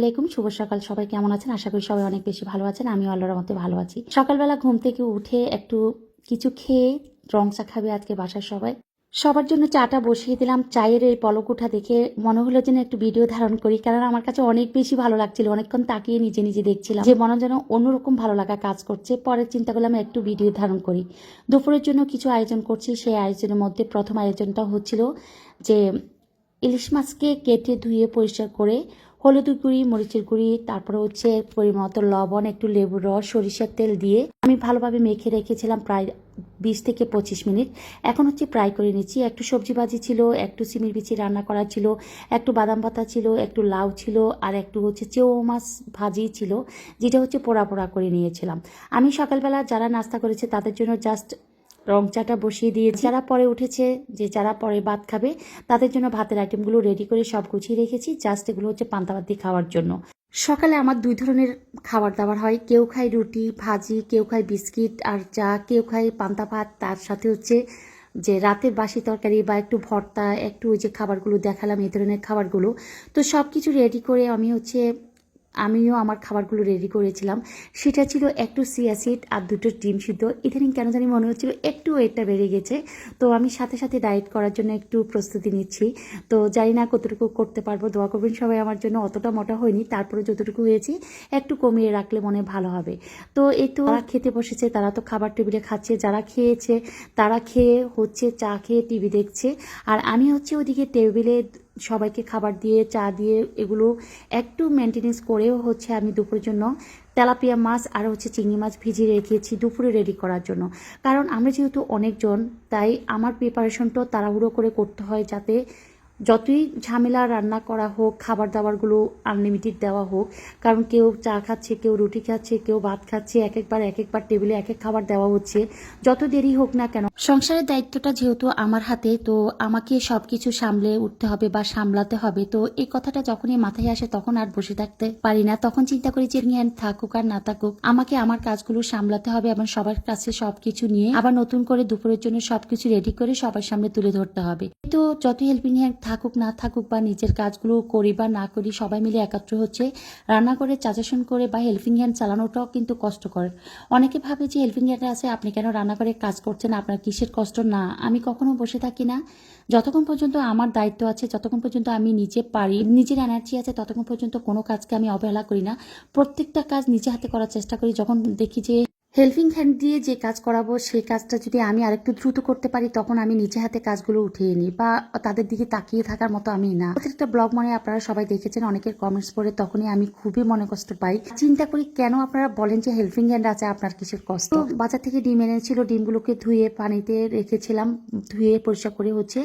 আলাইকুম, শুভ সকাল। সবাই কেমন আছেন? আশা করি সবাই অনেক বেশি ভালো আছেন। আমি আল্লাহর মতে ভালো আছি। সকালবেলা ঘুম থেকে উঠে একটু কিছু খেয়ে রং চা খাবে আজকে বাসার সবাই। সবার জন্য চাটা বসিয়ে দিলাম। চায়ের এই পলকুঠা দেখে মনে হলো যেন একটু ভিডিও ধারণ করি কারণ আমার কাছে অনেক বেশি ভালো লাগছিল। অনেকক্ষণ তাকিয়ে নিজে নিজে দেখছিলাম যে মনে যেন অন্যরকম ভালো লাগা কাজ করছে। পরে চিন্তা করলাম একটু ভিডিও ধারণ করি। দুপুরের জন্য কিছু আয়োজন করছি। সেই আয়োজনের মধ্যে প্রথম আয়োজনটা হচ্ছিল যে ইলিশ মাছকে কেটে ধুয়ে পরিষ্কার করে হলুদ গুঁড়ি, মরিচের গুঁড়ি, তারপরে হচ্ছে পরিমাণ মতো লবণ, একটু লেবুর রস, সরিষার তেল দিয়ে আমি ভালোভাবে মেখে রেখেছিলাম প্রায় বিশ থেকে পঁচিশ মিনিট। এখন হচ্ছে ফ্রাই করে নিচ্ছি। একটু সবজি ভাজি ছিল, একটু সিমির বিচি রান্না করা ছিল, একটু বাদাম পাতা ছিল, একটু লাউ ছিল, আর একটু হচ্ছে চেউ মাছ ভাজি ছিল, যেটা হচ্ছে পোড়া পোড়া করে নিয়েছিলাম। আমি সকালবেলা যারা নাস্তা করেছে তাদের জন্য জাস্ট রং চাটা বসিয়ে দিয়ে যারা পরে উঠেছে, যে যারা পরে ভাত খাবে, তাদের জন্য ভাতের আইটেমগুলো রেডি করে সব গুছিয়ে রেখেছি। জাস্ট এগুলো হচ্ছে পান্তা ভাত দিয়ে খাওয়ার জন্য। সকালে আমার দুই ধরনের খাবার দাবার হয়। কেউ খায় রুটি, ভাজি, কেউ খায় বিস্কিট আর চা, কেউ খায় পান্তা ভাত তার সাথে হচ্ছে যে রাতের বাসি তরকারি বা একটু ভর্তা, একটু ওই যে খাবারগুলো দেখালাম এই ধরনের খাবারগুলো। তো সব কিছু রেডি করে আমি হচ্ছে আমিও আমার খাবারগুলো রেডি করেছিলাম। সেটা ছিল একটু সিয়াসিড আর দুটো ডিম সিদ্ধ। ইদানিং কেন জানি মনে হচ্ছিল একটু ওয়েটটা বেড়ে গেছে। তো আমি সাথে সাথে ডায়েট করার জন্য একটু প্রস্তুতি নিচ্ছি। তো জানি না কতটুকু করতে পারব। দোয়া করবেন সবাই আমার জন্য অতটা মোটা হয়নি, তারপরে যতটুকু হয়েছি একটু কমিয়ে রাখলে মনে ভালো হবে। তো এই তো যারা খেতে বসেছে, তারা তো খাবার টেবিলে খাচ্ছে, যারা খেয়েছে, তারা খেয়ে হচ্ছে, চা খেয়ে টিভি দেখছে। আর আমি হচ্ছে ওদিকে টেবিলে সবাইকে খাবার দিয়ে, চা দিয়ে এগুলো একটু মেনটেনেন্স করেও হচ্ছে আমি দুপুরের জন্য তেলাপিয়া মাছ আর হচ্ছে চিংড়ি মাছ ভিজিয়ে রেখেছি দুপুরে রেডি করার জন্য। কারণ আমরা যেহেতু অনেকজন, তাই আমার প্রিপারেশনটাও তাড়াহুড়ো করে করতে হয় যাতে যতই ঝামেলা রান্না করা হোক খাবার দাবারগুলো আনলিমিটেড দেওয়া হোক, কারণ কেউ চা খাচ্ছে, কেউ রুটি খাচ্ছে, কেউ ভাত খাচ্ছে এক একবার এক একবার টেবিলে এক এক খাবার দেওয়া হচ্ছে। যত দেরি হোক না কেন, সংসারের দায়িত্বটা যেহেতু আমার হাতে, তো আমাকে সব কিছু সামলে উঠতে হবে বা সামলাতে হবে। তো এই কথাটা যখনই মাথায় আসে, তখন আর বসে থাকতে পারি না। তখন চিন্তা করি যে জ্ঞান থাকুক আর না থাকুক, আমাকে আমার কাজগুলো সামলাতে হবে এবং সবার কাছে সবকিছু নিয়ে, আবার নতুন করে দুপুরের জন্য সবকিছু রেডি করে সবার সামনে তুলে ধরতে হবে। তো যত হেল্পিং হ্যান্ড থাকুক, না থাকুক বা নিজের কাজগুলো করি বা না করি, সবাই মিলে একাত্র হচ্ছে। রান্না করে চাচাশন করে বা হেল্পিং হ্যান্ড চালানোটাও কিন্তু কষ্টকর। অনেকে ভাবে যে হেল্পিং হ্যান্ড আছে, আপনি কেন রান্না করে কাজ করছেন? আপনার কিসের কষ্ট? না, আমি কখনো বসে থাকি না। যতক্ষণ পর্যন্ত আমার দায়িত্ব আছে, যতক্ষণ পর্যন্ত আমি নিজে পারি, নিজের এনার্জি আছে, ততক্ষণ পর্যন্ত কোনো কাজকে আমি অবহেলা করি না। প্রত্যেকটা কাজ নিজে হাতে করার চেষ্টা করি। যখন দেখি যে হেল্পিং হ্যান্ড দিয়ে যে কাজ করাবো, সেই কাজটা যদি আমি আরেকটু দ্রুত করতে পারি, তখন আমি নিজে হাতে কাজগুলো উঠিয়ে নিই বা তাদের দিকে তাকিয়ে থাকার মতো আমি না। প্রত্যেকটা ব্লগ মানে আপনারা সবাই দেখেছেন, অনেকের কমেন্টস পড়ে তখনই আমি খুবই মনে কষ্ট পাই। চিন্তা করি কেন আপনারা বলেন যে হেল্পিং হ্যান্ড আছে, আপনার কিসের কষ্ট? বাজার থেকে ডিম এনেছিল, ডিমগুলোকে ধুয়ে পানিতে রেখেছিলাম, ধুয়ে পরিষ্কার করে হচ্ছে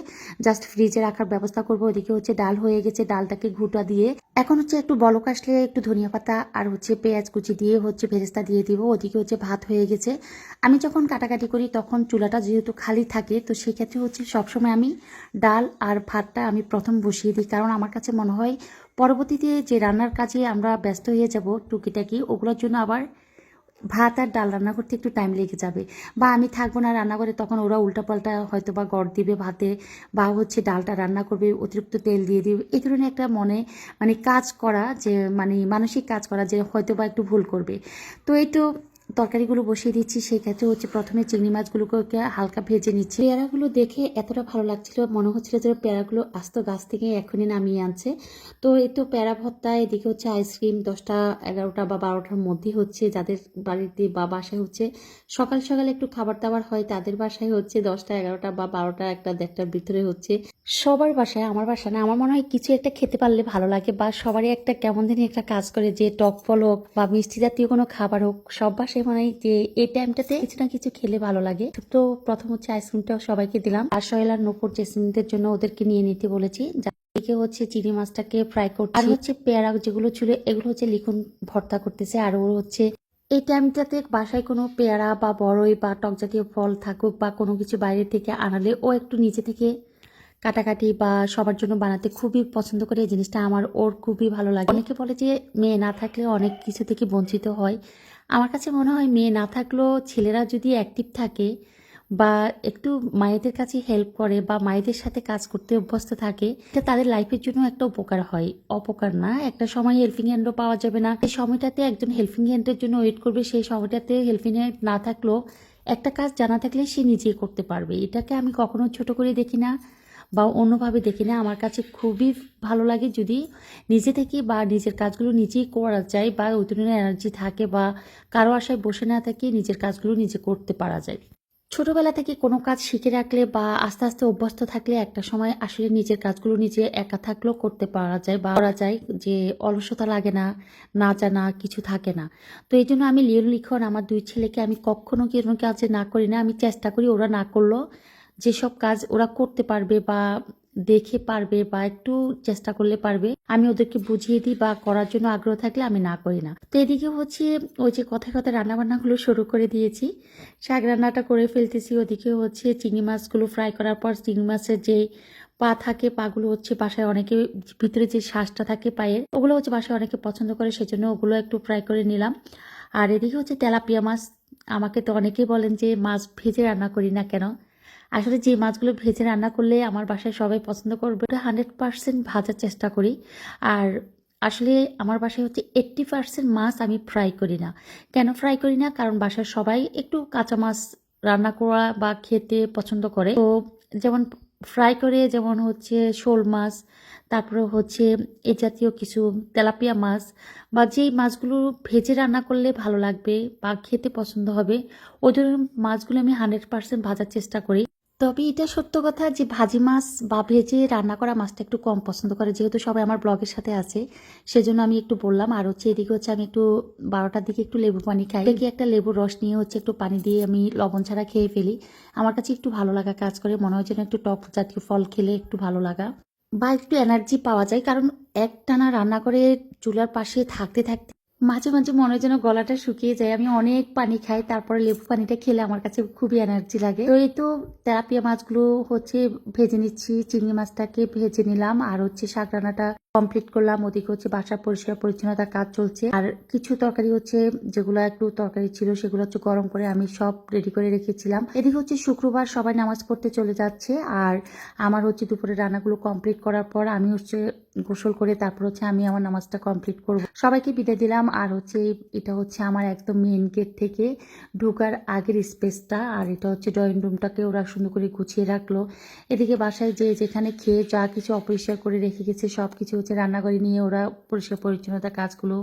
জাস্ট ফ্রিজে রাখার ব্যবস্থা করব। ওদিকে হচ্ছে ডাল হয়ে গেছে, ডালটাকে ঘুটা দিয়ে। এখন হচ্ছে একটু বলক আসলে একটু ধনিয়া পাতা আর হচ্ছে পেঁয়াজ কুচি দিয়ে হচ্ছে ভেরেস্তা দিয়ে দিব। ওদিকে হচ্ছে ভাত হয়ে গেছে। আমি যখন কাটাকাটি করি, তখন চুলাটা যেহেতু খালি থাকে, তো সেক্ষেত্রে হচ্ছে সবসময় আমি ডাল আর ভাতটা আমি প্রথম বসিয়ে দিই। কারণ আমার কাছে মনে হয়, পরবর্তীতে যে রান্নার কাজে আমরা ব্যস্ত হয়ে যাব টুকিটাকি, ওগুলোর জন্য আবার ভাত আর ডাল রান্না করতে একটু টাইম লেগে যাবে। বা আমি থাকব না রান্না করে তখন ওরা উল্টাপাল্টা হয়তো বা গড় দিবে ভাতে, বা হচ্ছে ডালটা রান্না করবে, অতিরিক্ত তেল দিয়ে দিবে। এই ধরনের একটা মনে মানে কাজ করা যে মানে মানসিক কাজ করা যে হয়তো বা একটু ভুল করবে। তো এই তো তরকারিগুলো বসিয়ে দিচ্ছি, সেই ক্ষেত্রে হচ্ছে প্রথমে চিংড়ি মাছগুলোকে হালকা ভেজে নিচ্ছি। পেয়ারাগুলো দেখে এতটা ভালো লাগছিল, মনে হচ্ছিল যে পেয়ারাগুলো আস্ত গাছ থেকে এখনই নামিয়ে আনছে। তো এই তো প্যারা ভর্তা, এদিকে হচ্ছে আইসক্রিম, দশটা এগারোটা বা বারোটার মধ্যে হচ্ছে যাদের বাড়িতে বা বাসায় হচ্ছে সকাল সকাল একটু খাবার দাবার হয়, তাদের বাসায় হচ্ছে দশটা এগারোটা বা বারোটা একটা দেড়টার ভিতরে হচ্ছে সবার বাসায়, আমার বাসা না, আমার মনে হয় কিছু একটা খেতে পারলে ভালো লাগে বা সবারই একটা কেমন জানি একটা কাজ করে যে টক ফল হোক বা মিষ্টি জাতীয় কোনো খাবার হোক, সব বাসায় হয় যে এই টাইমটাতে কিছু না কিছু খেলে ভালো লাগে। তো প্রথম হচ্ছে আইসক্রিমটা সবাইকে দিলাম। আর সোহেল আর নপুর জেসমিনদের জন্য ওদেরকে নিয়ে নিতে বলেছি। এদিকে হচ্ছে চিংড়ি মাছটাকে ফ্রাই করছে। আর হচ্ছে পেয়ারা যেগুলো ছিল, এগুলো হচ্ছে লিখুন ভর্তা করতেছে। আর ওর হচ্ছে এই টাইমটাতে বাসায় কোনো পেয়ারা বা বড়ই বা টক জাতীয় ফল থাকুক বা কোনো কিছু বাইরে থেকে আনালে ও একটু নিচে থেকে কাটাকাটি বা সবার জন্য বানাতে খুবই পছন্দ করে। এই জিনিসটা আমার ওর খুবই ভালো লাগে। অনেকে বলে যে মেয়ে না থাকলে অনেক কিছু থেকে বঞ্চিত হয়। আমার কাছে মনে হয় মেয়ে না থাকলেও ছেলেরা যদি অ্যাক্টিভ থাকে বা একটু মায়েদের কাছে হেল্প করে বা মায়েদের সাথে কাজ করতে অভ্যস্ত থাকে, এটা তাদের লাইফের জন্য একটা উপকার হয়। অপকার না, একটা সময় হেল্পিং হ্যান্ডও পাওয়া যাবে না। সেই সময়টাতে একজন হেল্পিং হ্যান্ডের জন্য ওয়েট করবে, সেই সময়টাতে হেল্পিং হ্যান্ড না থাকলেও একটা কাজ জানা থাকলে সে নিজেই করতে পারবে। এটাকে আমি কখনো ছোট করে দেখি না। বা অন্যভাবে দেখি না, আমার কাছে খুবই ভালো লাগে যদি নিজে থেকে বা নিজের কাজগুলো নিজেই করা যায় বা ধরনের এনার্জি থাকে বা কারও আশায় বসে না থেকে নিজের কাজগুলো নিজে করতে পারা যায়। ছোটবেলা থেকে কোনো কাজ শিখে রাখলে বা আস্তে আস্তে অভ্যস্ত থাকলে একটা সময় আসলে নিজের কাজগুলো নিজে একা থাকলেও করতে পারা যায় বা করা যায় যে অলসতা লাগে না না জানা কিছু থাকে না। তো এই জন্য আমি লিখন আমার দুই ছেলেকে আমি কখনো কোনো কাজে না করি না, আমি চেষ্টা করি ওরা না করলেও যেসব কাজ ওরা করতে পারবে বা দেখে পারবে বা একটু চেষ্টা করলে পারবে, আমি ওদেরকে বুঝিয়ে দিই বা করার জন্য আগ্রহ থাকলে আমি না করি না। তো এদিকে হচ্ছে ওই যে কথায় কথায় রান্নাবান্নাগুলো শুরু করে দিয়েছি। শাক রান্নাটা করে ফেলতেছি, ওদিকে হচ্ছে চিংড়ি মাছগুলো ফ্রাই করার পর চিংড়ি মাছের যে পা থাকে, পাগুলো হচ্ছে বাসায় অনেকে ভিতরে যে শ্বাসটা থাকে পায়ের, ওগুলো হচ্ছে বাসায় অনেকে পছন্দ করে, সেজন্য ওগুলো একটু ফ্রাই করে নিলাম। আর এদিকে হচ্ছে তেলাপিয়া মাছ, আমাকে তো অনেকেই বলেন যে মাছ ভেজে রান্না করি না কেন? আসলে যে মাছগুলো ভেজে রান্না করলে আমার বাসায় সবাই পছন্দ করবে, ওটা হান্ড্রেড পার্সেন্ট ভাজার চেষ্টা করি। আর আসলে আমার বাসায় হচ্ছে এইট্টি পার্সেন্ট মাছ আমি ফ্রাই করি না। কেন ফ্রাই করি না? কারণ বাসায় সবাই একটু কাঁচা মাছ রান্না করা বা খেতে পছন্দ করে। তো যেমন ফ্রাই করে যেমন হচ্ছে শোল মাছ, তারপরে হচ্ছে এ জাতীয় কিছু তেলাপিয়া মাছ বা যেই মাছগুলো ভেজে রান্না করলে ভালো লাগবে বা খেতে পছন্দ হবে ওই ধরনের মাছগুলো আমি হান্ড্রেড পার্সেন্ট ভাজার চেষ্টা করি। তবে এটা সত্য কথা যে ভাজি মাছ বা ভেজে রান্না করা মাছটা একটু কম পছন্দ করে, যেহেতু সবাই আমার ব্লগের সাথে আছে। সেজন্য আমি একটু বললাম, আর হচ্ছে এদিকে হচ্ছে আমি একটু বারোটার দিকে একটু লেবু পানি খাই। দেখি একটা লেবুর রস নিয়ে হচ্ছে একটু পানি দিয়ে আমি লবণ ছাড়া খেয়ে ফেলি। আমার কাছে একটু ভালো লাগা কাজ করে, মনে হয় যেন একটু টক জাতীয় ফল খেলে একটু ভালো লাগা। বা একটু এনার্জি পাওয়া যায়, কারণ একটানা রান্না করে চুলার পাশে থাকতে থাকতে মাঝে মাঝে মনে হয় যেন গলাটা শুকিয়ে যায়। আমি অনেক পানি খাই, তারপরে লেবু পানিটা খেলে আমার কাছে খুবই এনার্জি লাগে। তো এই তো তেলাপিয়া মাছগুলো হচ্ছে ভেজে নিচ্ছি, চিংড়ি মাছটাকে ভেজে নিলাম আর হচ্ছে শাক রান্নাটা কমপ্লিট করলাম। ওদিকে হচ্ছে বাসা পরিষ্কার পরিচ্ছন্নতার কাজ চলছে। আর কিছু তরকারি হচ্ছে যেগুলো একটু তরকারি ছিল, সেগুলো হচ্ছে গরম করে আমি সব রেডি করে রেখেছিলাম। এদিকে হচ্ছে শুক্রবার সবাই নামাজ পড়তে চলে যাচ্ছে। আর আমার হচ্ছে দুপুরে রান্নাগুলো কমপ্লিট করার পর আমি হচ্ছে গোসল করে তারপর হচ্ছে আমি আমার নামাজটা কমপ্লিট করব। সবাইকে বিদায় দিলাম। আর হচ্ছে এটা হচ্ছে আমার একদম মেন গেট থেকে ঢোকার আগের স্পেসটা আর এটা হচ্ছে ড্রয়িং রুমটাকে ওরা সুন্দর করে গুছিয়ে রাখল। এদিকে বাসায় যে যেখানে খেয়ে যা কিছু অপরিষ্কার করে রেখে গেছে সব কিছু হচ্ছে রান্নাঘরে নিয়ে ওরা পরিষ্কার পরিচ্ছন্নতা কাজগুলো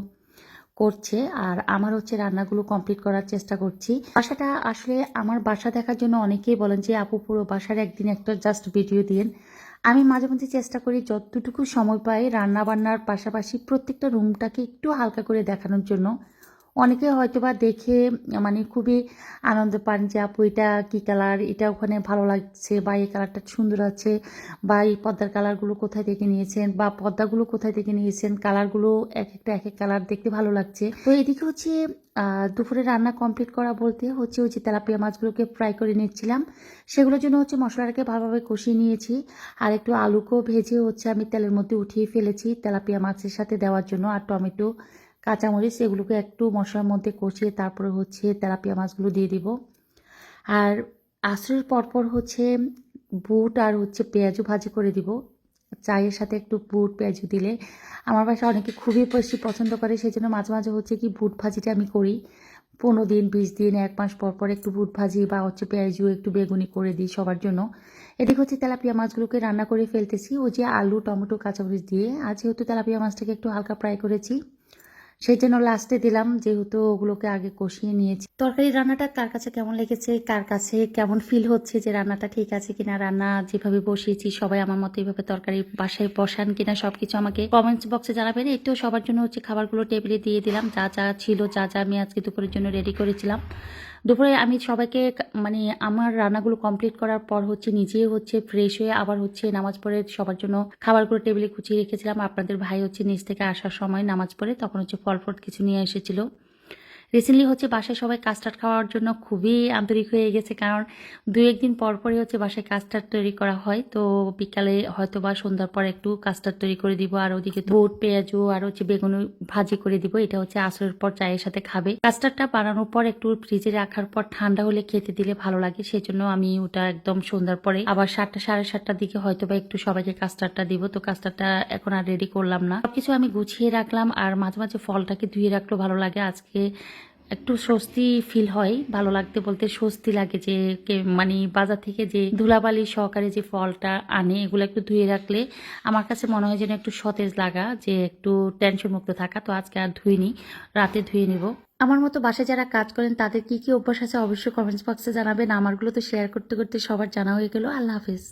করছে। আর আমার হচ্ছে রান্নাগুলো কমপ্লিট করার চেষ্টা করছি। বাসাটা আসলে আমার বাসা দেখার জন্য অনেকেই বলেন যে, আপু পুরো বাসার একদিন একটা জাস্ট ভিডিও দিন আমি মাঝে মাঝে চেষ্টা করি যতটুকু সময় পাই রান্নাবান্নার পাশাপাশি প্রত্যেকটা রুমটাকে একটু হালকা করে দেখানোর জন্য। অনেকে হয়তো বা দেখে মানে খুবই আনন্দ পান যে, আপু, এটা কী কালার? এটা ওখানে ভালো লাগছে বা এই কালারটা সুন্দর আছে বা এই পর্দার কালারগুলো কোথায় থেকে নিয়েছেন বা পর্দাগুলো কোথায় থেকে নিয়েছেন? কালারগুলো এক একটা, এক এক কালার দেখতে ভালো লাগছে। তো এদিকে হচ্ছে দুপুরে রান্না কমপ্লিট করা বলতে হচ্ছে ওই যে তেলাপিয়া মাছগুলোকে ফ্রাই করে নিচ্ছিলাম। সেগুলোর জন্য হচ্ছে মশলাটাকে ভালোভাবে কষিয়ে নিয়েছি। আর একটু আলুকেও ভেজে হচ্ছে আমি তেলের মধ্যে উঠিয়ে ফেলেছি তেলাপিয়া মাছের সাথে দেওয়ার জন্য আর টমেটো কাঁচামরিচ এগুলোকে একটু মশলার মধ্যে কষিয়ে তারপরে হচ্ছে তেলাপিয়া মাছগুলো দিয়ে দিব। আর আশ্রয়ের পরপর হচ্ছে বুট আর হচ্ছে পেঁয়াজও ভাজি করে দিব। চায়ের সাথে একটু বুট, পেঁয়াজু দিলে আমার বাসা অনেকে খুবই বেশি পছন্দ করে সেই জন্য মাঝে মাঝে হচ্ছে কি বুট ভাজিটা আমি করি। পনেরো দিন, বিশ দিন, এক মাস পর পর একটু বুট ভাজি বা হচ্ছে পেঁয়াজু, একটু বেগুনি করে দিই সবার জন্য। এদিকে হচ্ছে তেলাপিয়া মাছগুলোকে রান্না করে ফেলতেছি। ওই যে আলু, টমেটো, কাঁচামরিচ দিয়ে। আজ যেহেতু তেলাপিয়া মাছটাকে একটু হালকা ফ্রাই করেছি সেই জন্য লাস্টে দিলাম, যেহেতু ওগুলোকে আগে কষিয়ে নিয়েছি। তরকারি রান্নাটা কার কাছে কেমন লেগেছে, কার কাছে কেমন ফিল হচ্ছে, যে রান্নাটা ঠিক আছে কিনা, রান্না যেভাবে বসিয়েছি, সবাই আমার মতো এইভাবে তরকারি বাসায় বসান কিনা, সবকিছু আমাকে কমেন্টস বক্সে জানাবেন। একটু সবার জন্য হচ্ছে খাবারগুলো টেবিলে দিয়ে দিলাম, যা যা ছিল, যা যা আমি আজকে দুপুরের জন্য রেডি করেছিলাম। দুপুরে আমি সবাইকে মানে আমার রান্নাগুলো কমপ্লিট করার পর হচ্ছে নিজে হচ্ছে ফ্রেশ হয়ে আবার হচ্ছে নামাজ পড়ে সবার জন্য খাবারগুলো টেবিলে গুছিয়ে রেখেছিলাম। আপনাদের ভাই হচ্ছে নিচ থেকে আসার সময় নামাজ পড়ে, তখন হচ্ছে ফল ফ্রুট কিছু নিয়ে এসেছিল। রিসেন্টলি হচ্ছে বাসায় সবাই কাস্টার্ড খাওয়ার জন্য খুবই আন্তরিক হয়ে গেছে, কারণ দু একদিন পর পরই হচ্ছে বাসায় কাস্টার্ড তৈরি করা হয়। তো বিকালে হয়তো বা সন্ধ্যার পর একটু কাস্টার্ড তৈরি করে দিব, আর ওদিকে বুট, পেঁয়াজু, আর হচ্ছে বেগুন ভাজি করে দিব, এটা হচ্ছে আসরের পর চায়ের সাথে খাবে। কাস্টার্ডটা বানানোর পর একটু ফ্রিজে রাখার পর ঠান্ডা হলে খেতে দিলে ভালো লাগে সেই জন্য আমি ওটা একদম সন্ধ্যার পরে আবার সাতটা সাড়ে সাতটার দিকে হয়তো বা একটু সবাইকে কাস্টার্ডটা দিব, তো কাস্টার্ডটা এখন আর রেডি করলাম না। সবকিছু আমি গুছিয়ে রাখলাম, আর মাঝে মাঝে ফলটাকে ধুয়ে রাখলেও ভালো লাগে। আজকে একটু স্বস্তি ফিল হয়, ভালো লাগতে বলতে স্বস্তি লাগে যে মানে বাজার থেকে যে ধুলাবালি সহকারে যে ফলটা আনে, এগুলো একটু ধুয়ে রাখলে আমার কাছে মনে হয় যেন একটু সতেজ লাগা, যে একটু টেনশন মুক্ত থাকা। তো আজকে আর ধুইনি, রাতে ধুয়ে নিব। আমার মতো বাসায় যারা কাজ করেন, তাদের কি কি অভ্যাস আছে অবশ্যই কমেন্টস বক্সে জানাবেন। আমারগুলো তো শেয়ার করতে করতে সবার জানা হয়ে গেল। আল্লাহ হাফিজ।